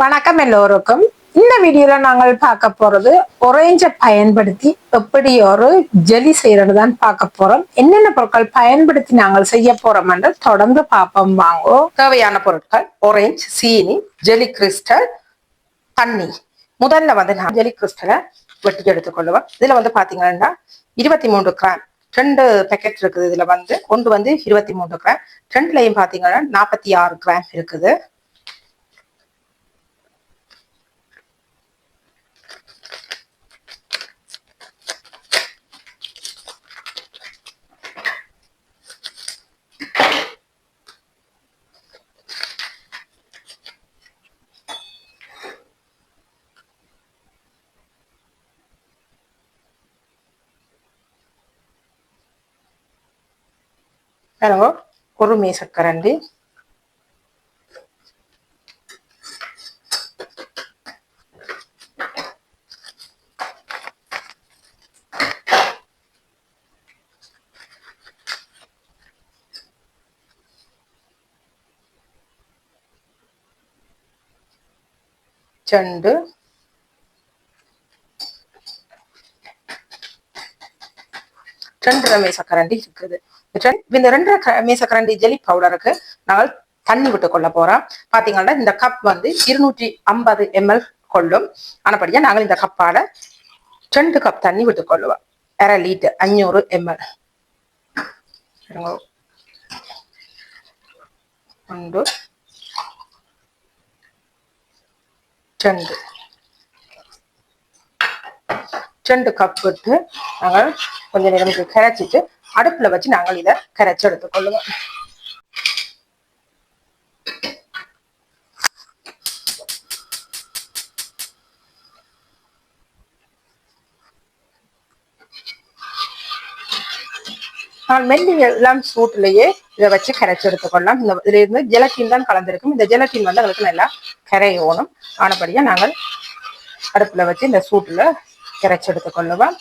வணக்கம் எல்லோருக்கும். இந்த வீடியோல நாங்கள் பார்க்க போறது ஒரேஞ்சை பயன்படுத்தி எப்படி ஒரு ஜெலி செய்யறது தான் பார்க்க போறோம். என்னென்ன பொருட்கள் பயன்படுத்தி நாங்கள் செய்ய போறோம் என்று தொடர்ந்து பார்ப்போம். வாங்கோ. தேவையான பொருட்கள் ஒரேஞ்ச் சீனி ஜெலி கிறிஸ்டல் தண்ணி. முதல்ல வந்து நான் ஜெலி கிறிஸ்டலை வெட்டி எடுத்துக்கொள்ளுவேன் இதுல வந்து பாத்தீங்கன்னா இருபத்தி மூன்று கிராம் ரெண்டு பேக்கெட் இருக்குது. இதுல வந்து ஒன்று வந்து இருபத்தி மூன்று கிராம் ரெண்டுலையும் பாத்தீங்கன்னா நாற்பத்தி ஆறு கிராம் இருக்குது. ఎలాగో కొరుమి చక్కెర అండి చెండు ரெண்டரை மேசக்கரண்டி இருக்குது. இந்த ரெண்டரை க- மேசக்கரண்டி ஜெலி பவுடருக்கு நாங்கள் தண்ணி விட்டு கொள்ள போறோம். பாத்தீங்கன்னா இந்த கப் வந்து இருநூற்றி ஐம்பது எம்எல் கொள்ளும். ஆனப்படியா நாங்கள் இந்த கப்பால ரெண்டு கப் தண்ணி விட்டு கொள்ளுவோம். அரை லிட்டர் அஞ்சூறு எம்எல் ஒன்று ரெண்டு. ரெண்டு கப் விட்டு நாங்கள் கொஞ்ச நேரம் கரைச்சிட்டு அடுப்புல வச்சு நாங்கள் இதை கரைச்சி எடுத்துக்கொள்ளுவோம் நான் மெல்லிய இளம் சூட்டிலேயே இதை வச்சு கரைச்சி எடுத்துக்கொள்ளலாம் இந்த இதுல இருந்து ஜெலட்டின் தான் கலந்திருக்கும். இந்த ஜெலட்டின் வந்து எங்களுக்கு நல்லா கரையோணும். ஆனபடியா நாங்கள் அடுப்புல வச்சு இந்த சூட்டுல கரைச்சி எடுத்துக்கொள்ளுவோம்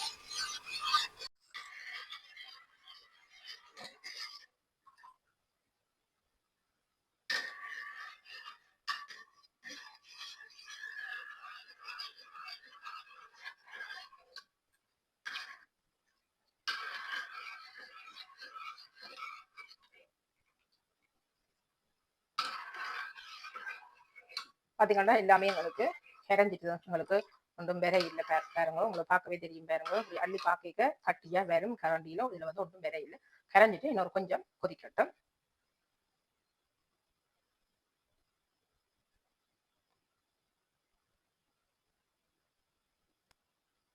பாத்தீங்கன்னா எல்லாமே எங்களுக்கு கிடைஞ்சிட்டு தான் உங்களுக்கு ஒன்றும் வேற இல்லை. பாருங்க உங்களை பார்க்கவே தெரியும் பாருங்க. இப்படி அள்ளி பார்க்க கட்டியா வெறும் கரண்டியில இதுல வந்து ஒன்றும் வேற இல்லை. கரைஞ்சிட்டு இன்னொரு கொஞ்சம் கொதிக்கட்டும்.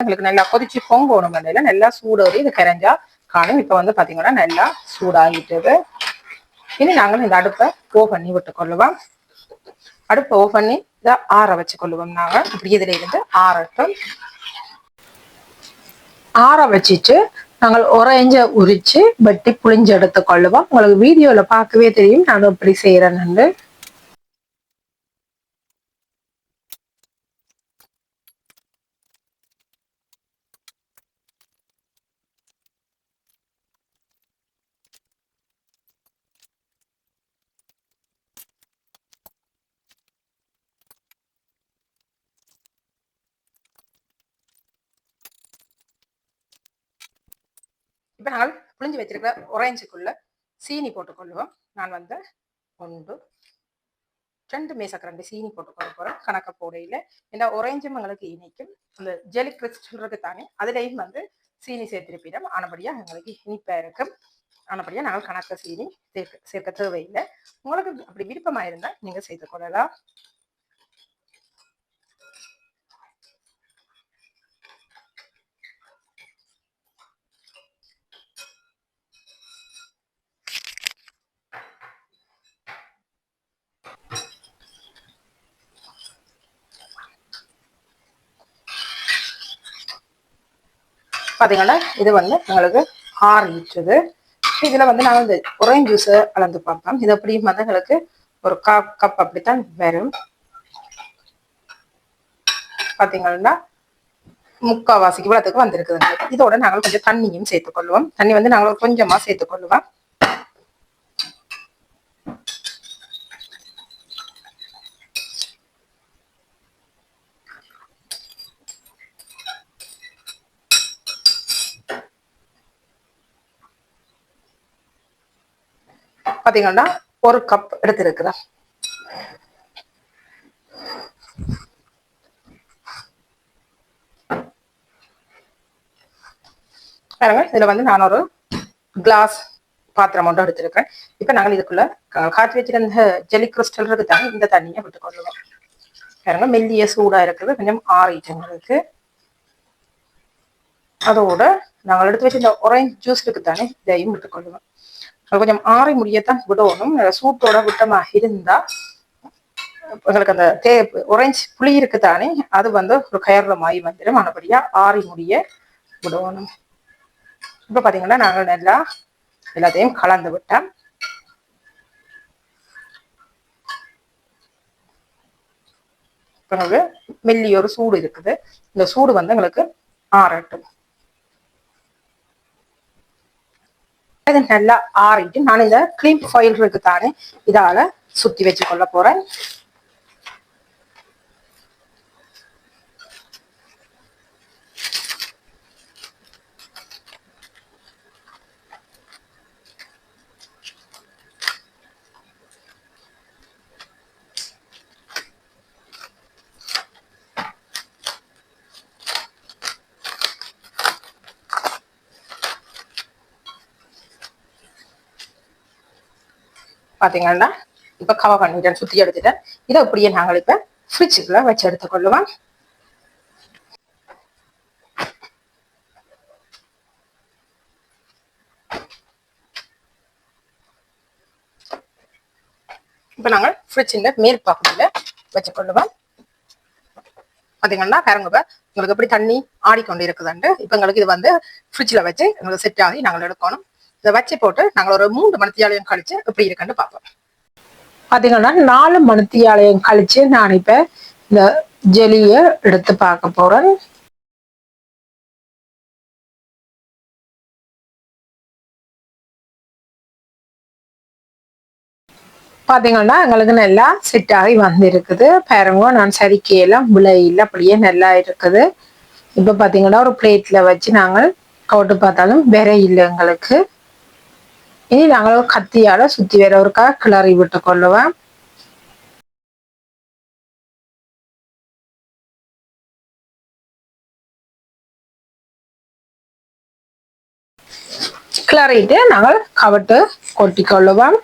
எங்களுக்கு நல்லா கொதிச்சு பொங்கணும் வந்ததுல நல்லா சூடோடி இது கரைஞ்சா காணும். இப்ப வந்து பாத்தீங்கன்னா நல்லா சூடாகிட்டது. இனி நாங்களும் இந்த அடுப்பை ஓ பண்ணி விட்டு கொள்ளுவோம் அடுப்பை ஓ பண்ணி இதை ஆற வச்சு கொள்ளுவோம் நாங்க. இப்படி இதில் இருந்து ஆறட்டும். ஆற வச்சுட்டு நாங்கள் உறைஞ்ச உரிச்சு வெட்டி புளிஞ்சு எடுத்து கொள்ளுவோம் உங்களுக்கு வீடியோல பார்க்கவே தெரியும். நான் எப்படி செய்யறேன்னு இப்போ நாங்கள் புளிஞ்சு வச்சிருக்கிற ஒரேஞ்சுக்குள்ள சீனி போட்டுக்கொள்வோம் நான் வந்து ஒன்று ரெண்டு மேசக்கரண்டி சீனி போட்டுக்கொள்ள போகிறோம் கணக்க போடையில். இந்த ஒரேஞ்சும் எங்களுக்கு இனிக்கும். அந்த ஜெலி கிறிஸ்டல் தானே. அதுலேயும் வந்து சீனி சேர்த்திருப்பிடம். ஆனபடியா எங்களுக்கு இனிப்பா இருக்கும். ஆனபடியா நாங்கள் கணக்க சீனி சேர்க்க சேர்க்க தேவையில்லை. உங்களுக்கு அப்படி விருப்பமாக இருந்தால் நீங்க செய்து கொள்ளலாம். பாத்தீங்கன்னா இது வந்து எங்களுக்கு ஆரம்பிச்சது இதுல வந்து நாங்கள் இந்த ஒரேஞ்ச் ஜூஸ் கலந்து பார்ப்போம். இது அப்படியும் வந்து எங்களுக்கு ஒரு கா கப் அப்படித்தான் வரும். பாத்தீங்கன்னா முக்கால்வாசிக்கு இவ்வளவுக்கு வந்திருக்குது இதோட நாங்கள் கொஞ்சம் தண்ணியும் சேர்த்துக்கொள்வோம். தண்ணி வந்து நாங்கள் கொஞ்சமா சேர்த்துக்கொள்வோம். பாத்தீங்கன்னா ஒரு கப் எடுத்திருக்கிறேன் பாருங்க இதுல வந்து நான் ஒரு கிளாஸ் பாத்திரம் ஒன்று எடுத்திருக்கேன். இப்ப நாங்கள் இதுக்குள்ள கா- காய்ச்சி வச்சிருந்த ஜெலி கிறிஸ்டல் இருக்கு தானே இந்த தண்ணியை விட்டுக்கொள்ளுவோம். பாருங்க மெல்லிய சூடா இருக்குது கொஞ்சம் இருக்கு. அதோட நாங்கள் எடுத்து வச்சிருந்த ஒரேஞ்ச் ஜூஸ் இருக்கு தானே இதையும் விட்டுக்கொள்ளுவோம். அது கொஞ்சம் ஆறி முடியத்தான் விடணும். நல்ல சூட்டோட விட்டமா இருந்தா எங்களுக்கு அந்த தே ஒரேஞ்ச் புளி இருக்கு தானே அது வந்து ஒரு கயர்லமாயி வந்துடும் மறுபடியா ஆறி முடிய விடணும். இப்ப பாத்தீங்கன்னா நாங்கள் நல்லா எல்லாத்தையும் கலந்து விட்டோம். இப்ப எங்களுக்கு மெல்லி ஒரு சூடு இருக்குது. இந்த சூடு வந்து எங்களுக்கு ஆறட்டும். இது நல்லா ஆறிட்டு நான் இந்த கிளீன் ஃபாயில் இருக்கு தானே இதால சுத்தி வச்சு கொள்ள போறேன். பார்த்தீங்கன்னா இப்போ கவர் பண்ணிட்டேன் சுற்றி எடுத்துட்டேன். இதை அப்படியே நாங்கள் இப்போ ஃப்ரிட்ஜுக்குள்ள வச்சு எடுத்துக்கொள்ளுவோம். இப்போ நாங்கள் ஃப்ரிட்ஜின் மேல் பகுதியில் வச்சுக்கொள்ளுவோம். பாத்தீங்கன்னா பாருங்க இப்ப உங்களுக்கு எப்படி தண்ணி ஆடிக்கொண்டு இருக்குதுண்டு இப்போ எங்களுக்கு இது வந்து ஃப்ரிட்ஜில் வச்சு எங்களுக்கு செட் ஆகி நாங்கள் எடுக்கணும். இதை வச்சு போட்டு நாங்கள் ஒரு மூன்று மணித்தியாலையும் கழிச்சு எப்படி இருக்குன்னு பார்ப்போம். பாத்தீங்கன்னா நாலு மணித்தியாலயம் கழிச்சு நான் இப்ப இந்த ஜெலிய எடுத்து பார்க்க போறேன். பாத்தீங்கன்னா எங்களுக்கு நல்லா செட் ஆகி வந்திருக்குது. பாருங்க நான் சரிக்கையெல்லாம் விலையில் அப்படியே நல்லா இருக்குது. இப்போ பாத்தீங்கன்னா ஒரு பிளேட்டில் வச்சு நாங்கள் கவுட்டு பார்த்தாலும் வெற இல்லை எங்களுக்கு. இனி நாங்கள் ஒரு கத்தியால சுத்தி வேற ஒருக்கா கிளறி விட்டு கொள்ளுவேன் கிளறிட்டு நாங்கள் கவட்டு கொட்டி கொள்ளுவோம்.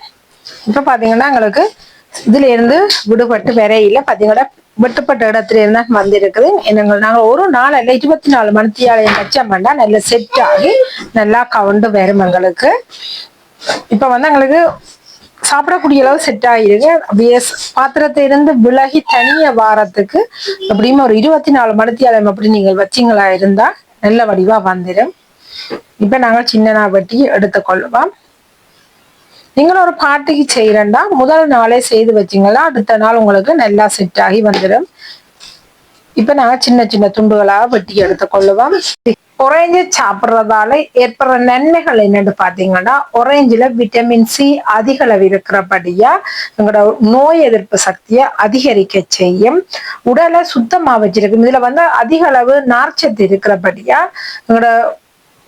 இப்ப பாத்தீங்கன்னா எங்களுக்கு இதுல இருந்து விடுபட்டு விரையில பாத்தீங்கன்னா வெட்டுப்பட்ட இடத்துல இருந்து வந்திருக்குது. என்னங்க நாங்கள் ஒரு நாள் இல்லை இருபத்தி நாலு மணித்தியாலையும் வச்சோம். வேண்டாம் செட் ஆகி நல்லா கவுண்டு வரும் எங்களுக்கு. இப்ப வந்து எங்களுக்கு சாப்பிடக்கூடிய அளவு செட் ஆகிருக்கு அப்படியே பாத்திரத்தை இருந்து விலகி தனிய வாரத்துக்கு எப்படியும் ஒரு இருபத்தி நாலு மணித்தியாலம் அப்படி நீங்கள் வச்சீங்களா இருந்தா நல்ல வடிவா வந்துடும். இப்ப நாங்கள் சின்னனா வெட்டி எடுத்துக்கொள்வோம். நீங்களும் ஒரு பாட்டிக்கு செய்யறேன்டா. முதல் நாளே செய்து வச்சிங்களா? அடுத்த நாள் உங்களுக்கு நல்லா செட் ஆகி வந்துடும். இப்ப நாங்க சின்ன சின்ன துண்டுகளாக வெட்டி எடுத்துக்கொள்ளுவோம். ஒரேஞ்சு சாப்பிடுறதால ஏற்படுற நன்மைகள் என்னன்னு பாத்தீங்கன்னா ஒரேஞ்சில விட்டமின் சி அதிக அளவு இருக்கிறபடியா எங்களோட நோய் எதிர்ப்பு சக்தியை அதிகரிக்க செய்யும். உடலை சுத்தமா வச்சிருக்கும். இதுல வந்து அதிக அளவு நார்ச்சத்து இருக்கிறபடியா எங்களோட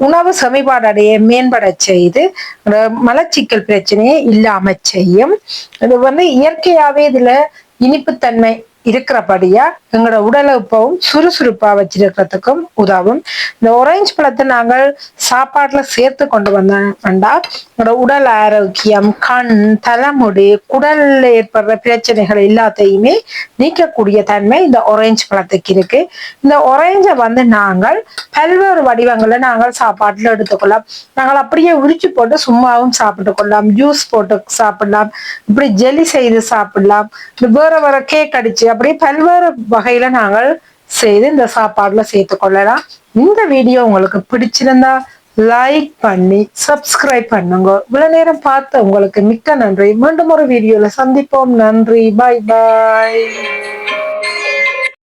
உணவு செமிபாடு அடைய மேம்பட செய்து மலச்சிக்கல் பிரச்சனையே இல்லாம செய்யும். இது வந்து இயற்கையாவே இதுல இனிப்புத்தன்மை இருக்கிறபடியா எங்களோட உடலை உப்பவும் சுறுசுறுப்பா வச்சிருக்கிறதுக்கும் உதவும். இந்த ஒரேஞ்ச் பழத்தை நாங்கள் சாப்பாட்டுல சேர்த்து கொண்டு வந்த வந்தோம்னா எங்களோட உடல் ஆரோக்கியம் கண் தலைமுடி குடல்ல ஏற்படுற பிரச்சனைகள் எல்லாத்தையுமே நீக்கக்கூடிய தன்மை இந்த ஒரேஞ்ச் பழத்துக்கு இருக்கு. இந்த ஒரேஞ்சை வந்து நாங்கள் பல்வேறு வடிவங்களை நாங்கள் சாப்பாட்டுல எடுத்துக்கொள்ளலாம். நாங்கள் அப்படியே உரிச்சு போட்டு சும்மாவும் சாப்பிட்டு கொள்ளலாம். ஜூஸ் போட்டு சாப்பிடலாம். இப்படி ஜெலி செய்து சாப்பிடலாம். வேற வேற கேக் அடிச்சு அப்படி பல்வேறு வகையில நாங்கள் செய்து இந்த சாப்பாடுல சேர்த்து கொள்ளலாம். இந்த வீடியோ உங்களுக்கு பிடிச்சிருந்தா லைக் பண்ணி சப்ஸ்கிரைப் பண்ணுங்க. இவ்வளவு நேரம் பார்த்து உங்களுக்கு மிக்க நன்றி. மீண்டும் ஒரு வீடியோல சந்திப்போம். நன்றி. பாய் பாய்